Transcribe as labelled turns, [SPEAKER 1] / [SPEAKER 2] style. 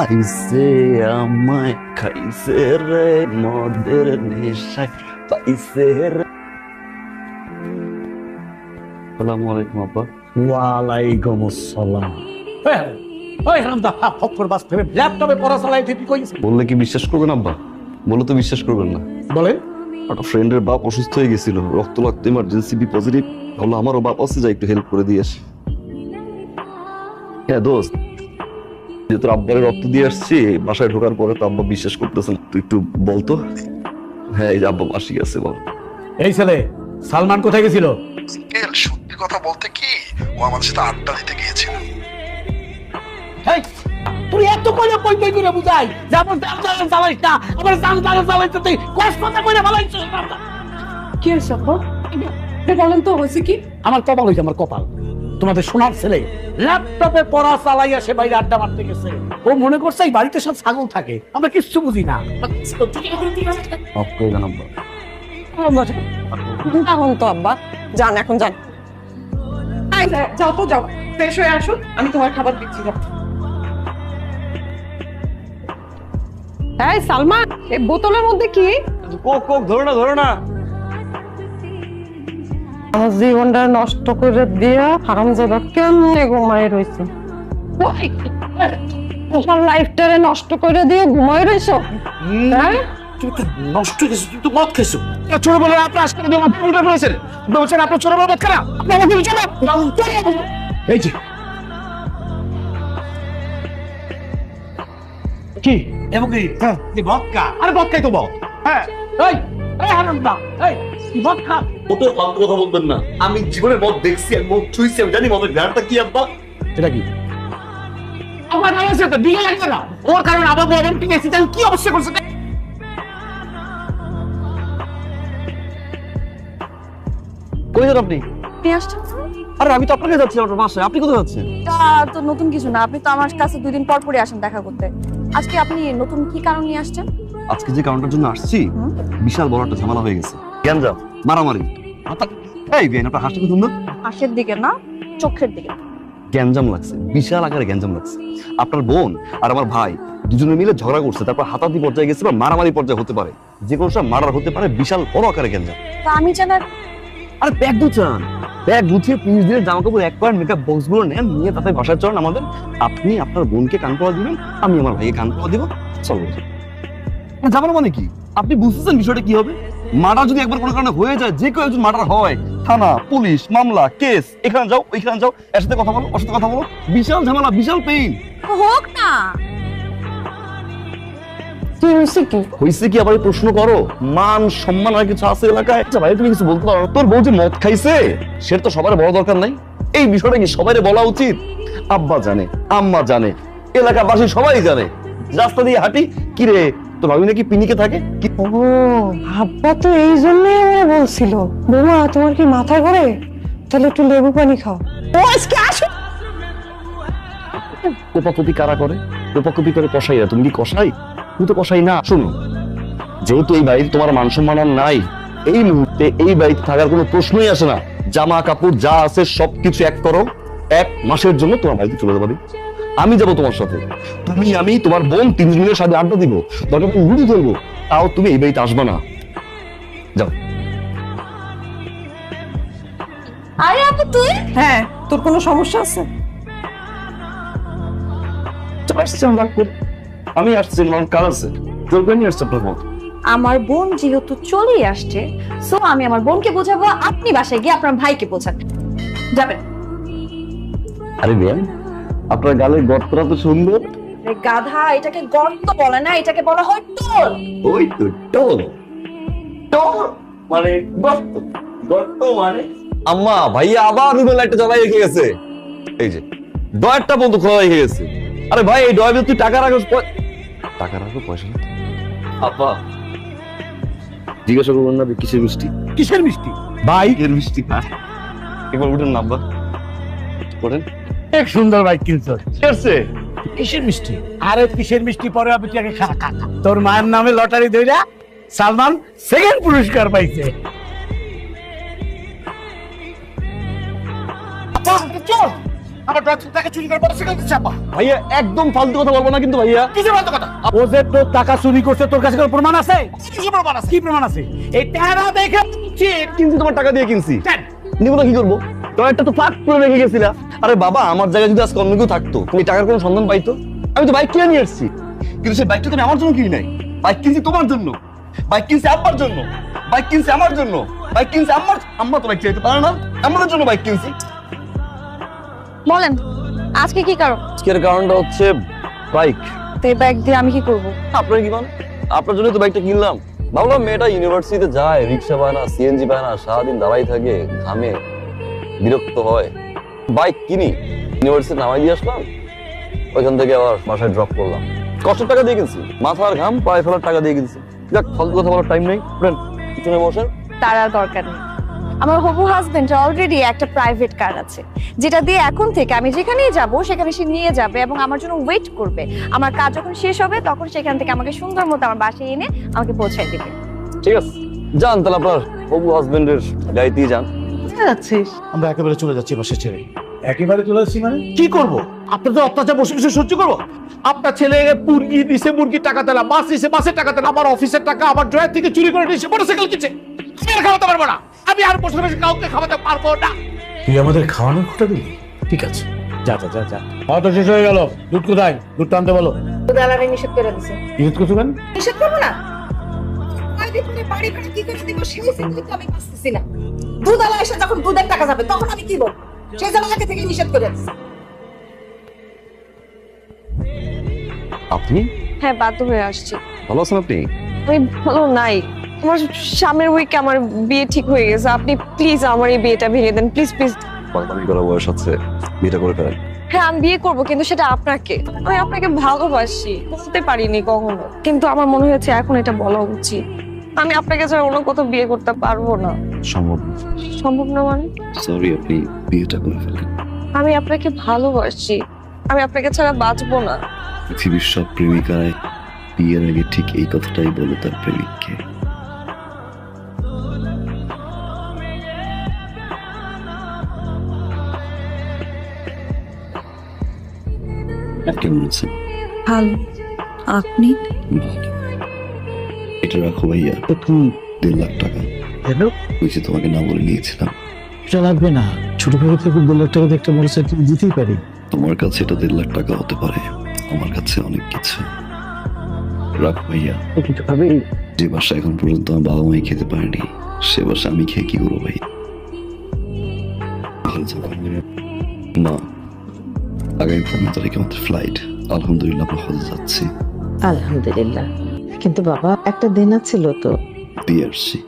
[SPEAKER 1] আইসে আমায় খাইছে রে মদের নেশায় পাইছে রে। আসসালামু আলাইকুম আব্বা।
[SPEAKER 2] ওয়ালাইকুম আসসালাম। ওই হারামদা ফক্কর বাস ভেবে ল্যাপটপে পড়া চালাই তুই কইস
[SPEAKER 1] বললে কি বিশ্বাস করবেন আব্বা? বলে তো বিশ্বাস করবেন না।
[SPEAKER 2] বলেন।
[SPEAKER 1] একটা ফ্রেন্ডের বাপ অসুস্থ হয়ে গেছিল রক্ত লাগতো ইমার্জেন্সি বি পজিটিভ বলল আমারও বাপ আছে যা একটু হেল্প করে দিয়ে আসি। হ্যাঁ দোস্ত। যে তোর আব্বারে রক্ত দিয়ে আসছি বাসায় ঢোকার পরে তো আব্বা বিশ্বাস করতেছেন তুই একটু বলতো হ্যাঁ এই যে আব্বা মাসি আছে বল।
[SPEAKER 2] এই ছেলে সালমান কোথায় গেছিল?
[SPEAKER 3] সত্যি কথা বলতে কি ও আমাদের সাথে আড্ডা দিতে গিয়েছিল।
[SPEAKER 2] তুই এত করে কই কই করে বুঝাই? যে আমার দাম দাম চালাইস না। আমার দাম দাম চালাইতে তুই। কষ্ট কথা কইরা ভালাইছ
[SPEAKER 4] কি হয়েছে আব্বা? এটা বলেন তো হয়েছে কি?
[SPEAKER 2] আমার কপাল হইছে আমার কপাল। তোমাদের সোনার ছেলে। ল্যাপটপে পড়া চালাইয়া সে বাইরে আড্ডা মারতে গেছে। ও মনে করছে এই বাড়িতে সব ছাগল থাকে। আমরা কিচ্ছু বুঝি না।
[SPEAKER 5] এখন তো আব্বা যান এখন যান।
[SPEAKER 4] এই, যাও তো যাও। ফ্রেশ হয়ে আসো আমি তোমার খাবার দিচ্ছি
[SPEAKER 5] এই সালমান এই বোতলের মধ্যে কি?
[SPEAKER 1] কোক কোক ধরো না ধরো না।
[SPEAKER 5] আমার জীবনটা নষ্ট করে দিয়া হারামজাদা কেমনে ঘুমাই রইছে? তোমার লাইফটারে নষ্ট করে দিয়ে ঘুমাই রইছো? হ্যাঁ?
[SPEAKER 2] তুমি তো নষ্ট গেছো তুমি তো মদ খেয়েছো ছোট বলে আপনার আজকে আমার পুরোটা রয়েছেন বলছেন আপনার ছোট বলে মদ খারাপ আপনি আমাকে বলছেন না? এই যে। কি? এবং কি হ্যাঁ। বদকা আরে বদকাই তো বদ হ্যাঁ। এই এই হারামদা এই বদকা
[SPEAKER 1] ও ফালতু কথা বলবেন না। আমি জীবনে মদ দেখছি আমি মদ ছুঁইছি আমি জানি মদের ঘ্রাণটা কি আব্বা।
[SPEAKER 2] এটা কি? আমার নাম আছে তো বিয়ে লাগবে না ওর কারণে আমার বউ ঠিক আছে তাহলে কি অবস্থা করছে?
[SPEAKER 1] কই যান আপনি?
[SPEAKER 6] নিয়ে আসছেন
[SPEAKER 1] আরে আমি তো আপনাকে যাচ্ছি আপনার বাসায়। আপনি কোথায় যাচ্ছেন?
[SPEAKER 6] তা তো নতুন কিছু না আপনি তো আমার কাছে দুই দিন পর পরে আসেন দেখা করতে। আজকে আপনি নতুন কি কারণ নিয়ে আসছেন?
[SPEAKER 1] আজকে যে কারণটার জন্য আসছি বিশাল বড় একটা ঝামেলা হয়ে গেছে। গ্যাঞ্জাম মারামারি। এই বেন আপনার হাসটা সুন্দর
[SPEAKER 6] হাসের দিকে না চোখের দিকে।
[SPEAKER 1] গ্যাঞ্জাম লাগছে বিশাল আকারে গ্যাঞ্জাম লাগছে। আপনার বোন আর আমার ভাই দুজনে মিলে ঝগড়া করছে তারপর হাতাহাতি পর্যায়ে গেছে বা মারামারি পর্যায়ে হতে পারে। যে কোনো সময় মারার হতে পারে বিশাল বড় আকারে গ্যাঞ্জাম।
[SPEAKER 6] তা আমি জানা
[SPEAKER 1] আরে ব্যাগ গুছান ব্যাগ গুছিয়ে তিরিশ দিনের জামা কাপড় এক পয়েন্ট মেকআপ বক্সগুলো নেন নিয়ে তাতে বাসায় চলেন আমাদের। আপনি আপনার বোনকে কান পড়া দিবেন আমি আমার ভাইকে কান পড়া দিব। চলো। যাবার মানে কি? আপনি বুঝতেছেন বিষয়টা কি হবে? মার্ডার যদি একবার কোনো কারণে হয়ে যায় যে কেউ একজন মার্ডার হয় থানা পুলিশ মামলা কেস এখানে যাও ওইখানে যাও এর সাথে কথা বলো ওর সাথে কথা বলো। বিশাল ঝামেলা বিশাল পেইন
[SPEAKER 6] হোক না।
[SPEAKER 5] কি হয়েছে কি?
[SPEAKER 1] হয়েছে কি? আবার প্রশ্ন করো। মান সম্মান আর কিছু আছে এলাকায়? আচ্ছা ভাই তুমি কিছু বলতে পারো তোর বউ যে মদ খাইছে সেটা তো সবার বড় দরকার নাই। এই বিষয়টা কি সবাই বলা উচিত? আব্বা জানে আম্মা জানে এলাকাবাসী সবাই জানে। রাস্তা দিয়ে হাঁটি কি রে তোর ভাবি নাকি পিনিকে থাকে? কি
[SPEAKER 5] ও আব্বা তো এই জন্যই আমায় বলছিল। বৌমা তোমার কি মাথা ঘরে? তাহলে একটু লেবু পানি খাও। ও আজকে আসো।
[SPEAKER 1] কোপাকুপি কারা করে? কোপাকুপি করে কষাইরা তুমি কি কষাই? তুমি তো কষাই না শোনো। যেহেতু এই বাড়িতে তোমার মান সম্মান নাই এই মুহূর্তে এই বাড়িতে থাকার কোনো প্রশ্নই আসে না। জামা কাপড় যা আছে সবকিছু এক করো এক মাসের জন্য তোমার বাড়িতে চলে যাবে। আমি যাব তোমার সাথে। তুমি আমি তোমার বোন তিনজনের সাথে আড্ডা দিব। দরকার লুডু খেলব তাও তুমি এই বাড়িতে আসবে না। যাও।
[SPEAKER 6] আরে আপু তুই?
[SPEAKER 5] হ্যাঁ তোর কোনো সমস্যা আছে?
[SPEAKER 1] আসছে আমার করে। আমি আসছি আমার কাজ আছে। তোর নিয়ে আসছে আপনার বোন।
[SPEAKER 6] আমার বোন যেহেতু চলেই আসছে সো আমি আমার বোনকে বোঝাবো আপনি বাসায় গিয়ে আপনার ভাইকে বোঝান। যাবেন।
[SPEAKER 1] আরে বেন আপনার গালের গর্তটা তো সুন্দর।
[SPEAKER 6] গাধা এটাকে গর্ত বলে না এটাকে বলা হয় টোল।
[SPEAKER 1] ওই তো টোল। টোল মানে গর্ত। গর্ত মানে? আম্মা ভাইয়া আবার রুমে লাইটটা জ্বালাই রেখে গেছে। এই যে ডয়ারটা বন্ধ খোলা রেখে গেছে। আরে ভাই এই ডয়ারে তুই টাকা রাখোস পয়- টাকা রাখো পয়সা না আপা জিজ্ঞাসা করবেন না কিসের মিষ্টি?
[SPEAKER 2] কিসের মিষ্টি? ভাই
[SPEAKER 1] এর মিষ্টি। হ্যাঁ একবার উঠেন নাম্বার। ওঠেন
[SPEAKER 2] এক সুন্দর বাইক কিনছো।
[SPEAKER 1] কেসে
[SPEAKER 2] কিসের মিষ্টি? আরে কিসের মিষ্টি পরে আমি তুই আগে খা খা খা। তোর মায়ের নামে লটারি দইরা সালমান সেকেন্ড পুরস্কার পাইছে। আমার টাকা চুরি করে মোটরসাইকেল দিচ্ছে আব্বা
[SPEAKER 1] ভাইয়া একদম ফালতু কথা বলব না কিন্তু ভাইয়া।
[SPEAKER 2] কিসের বলতো কথা? ও যে তোর টাকা চুরি করছে তোর কাছে কোনো প্রমাণ আছে? কি প্রমাণ আছে? কি প্রমাণ আছে? এই টাকা দেখে
[SPEAKER 1] কিনছি তোমার টাকা দিয়ে কিনছি। নিব না কি করব? তোমার একটা তো ফাঁক করে রেখে গেছিলা। আরে বাবা আমার জায়গায় যদি আজকে অন্য কেউ থাকতো তুমি টাকার কোনো সন্ধান পাইতো? আমি তো বাইক কিনে নিয়ে এসেছি। কিন্তু সেই বাইকটা তুমি আমার জন্য কিনি নাই। বাইক কিনছি তোমার জন্য। বাইক কিনছি আব্বার জন্য। বাইক কিনছি আমার জন্য। বাইক কিনছি আম্মার আম্মা তো বাইক চাইতে পারে না। আমার জন্য বাইক কিনছি।
[SPEAKER 6] বলেন আজকে কি কারণ?
[SPEAKER 1] আজকের কারণটা হচ্ছে বাইক
[SPEAKER 6] তো এই ব্যাগ দিয়ে আমি কি করব?
[SPEAKER 1] আপনার কি মানে? আপনার জন্য তো বাইকটা কিনলাম। ভাবলাম মেয়েটা ইউনিভার্সিটিতে যায় রিক্সা পায় না সিএনজি পায় না সারাদিন দাঁড়াই থাকে ঘামে বিরক্ত হয়। বাইক কিনি ইউনিভার্সিটি নামাই দিয়ে আসলাম ওইখান থেকে আবার বাসায় ড্রপ করলাম। কষ্টের টাকা দিয়ে কিনছি মাথার ঘাম পায়ে ফেলার টাকা দিয়ে কিনছি। যাক ফালতু কথা বলার টাইম নেই। ফ্রেন্ড পিছনে বসেন।
[SPEAKER 6] তার আর দরকার নেই। আমার হবু হাজবেন্ড অলরেডি একটা প্রাইভেট কার আছে যেটা দিয়ে এখন থেকে আমি যেখানেই যাব সেখানে সে নিয়ে যাবে এবং আমার জন্য ওয়েট করবে। আমার কাজ যখন শেষ হবে তখন সেখান থেকে আমাকে সুন্দর মতো আমার বাসায় এনে আমাকে পৌঁছায় দিবে।
[SPEAKER 1] ঠিক আছে। যান তাহলে আপনার হবু হাজবেন্ডের গাড়িতেই যান।
[SPEAKER 2] যাচ্ছিস? আমরা একেবারে চলে যাচ্ছি বাসা ছেড়ে একেবারে চলে যাচ্ছি মানে? কি করব? আপনাদের অত্যাচার বসে বসে সহ্য করব? আপনার ছেলে মুরগি দিছে মুরগির টাকা মাছ দিছে মাছের টাকা আমার অফিসের টাকা আমার ড্রয়ার থেকে চুরি করে নিয়েছে মোটরসাইকেল কিনছে। আমি আর খাওয়াতে পারব না। আমি আর বসে বসে কাউকে খাওয়াতে পারব না। তুই আমাদের খাওয়ানোর দিলি? ঠিক আছে। যা যা যা শেষ হয়ে গেল। দুধ কোথায়? দুধ টানতে বলো।
[SPEAKER 4] নিষেধ করে দিছে।
[SPEAKER 2] ইজত করছ কেন?
[SPEAKER 4] নিষেধ করব না? ধরে বাড়ি ভাড়া কি করে দিব সেই চিন্তা আমি না। দুধালা এসে যখন দুধের টাকা যাবে তখন আমি কি বলব? সেই জন্য আগে থেকে নিষেধ করে
[SPEAKER 1] আপনি?
[SPEAKER 5] হ্যাঁ বাধ্য হয়ে আসছি।
[SPEAKER 1] ভালো আছেন আপনি?
[SPEAKER 5] আমি ভালো নাই। আমার সামনের উইকে আমার বিয়ে ঠিক হয়ে গেছে? আপনি প্লিজ আমার এই বিয়েটা ভেঙে দেন। প্লিজ প্লিজ
[SPEAKER 1] পাগলামি করার বয়স আছে বিয়েটা করে ফেলেন।
[SPEAKER 5] হ্যাঁ আমি বিয়ে করব কিন্তু সেটা আপনাকে। আমি আপনাকে ভালোবাসি। বলতে পারিনি কখনো। কিন্তু আমার মনে হয়েছে এখন এটা বলা উচিত। আমি আপনাকে ছাড়া অন্য কোথাও বিয়ে করতে পারব না।
[SPEAKER 1] সম্ভব
[SPEAKER 5] সম্ভব না মানে?
[SPEAKER 1] সরি আপনি বিয়েটা করে ফেলেন।
[SPEAKER 5] আমি আপনাকে ভালোবাসি। আমি আপনাকে ছাড়া বাঁচবো না।
[SPEAKER 1] পৃথিবীর সব প্রেমিকায় বিয়ের আগে ঠিক এই কথাটাই বলে তার প্রেমিককে। কেমন আছেন?
[SPEAKER 6] ভালো। আপনি?
[SPEAKER 1] এটা রাখো ভাইয়া। দেড় লাখ টাকা।
[SPEAKER 2] হ্যালো
[SPEAKER 1] ওই যে তোমাকে না বলে নিয়েছিলাম
[SPEAKER 2] এটা লাগবে না। ছোট ভাই থেকে দু লাখ টাকা একটা মোটরসাইকেল দিতেই পারি।
[SPEAKER 1] তোমার কাছে এটা দেড় লাখ টাকা হতে পারে। আমার কাছে অনেক কিছু। রাখো ভাইয়া।
[SPEAKER 2] কিছু খাবে
[SPEAKER 1] যে বাসা এখন পর্যন্ত আমার বাবা মাই খেতে পারেনি সে বাসা আমি খেয়ে কি করব ভাই। মা আগামী পনেরো তারিখে আমাদের ফ্লাইট আলহামদুলিল্লাহ আমরা হজে যাচ্ছি।
[SPEAKER 7] আলহামদুলিল্লাহ। কিন্তু বাবা একটা দিন ছিল তো।
[SPEAKER 1] দিয়ে আসছি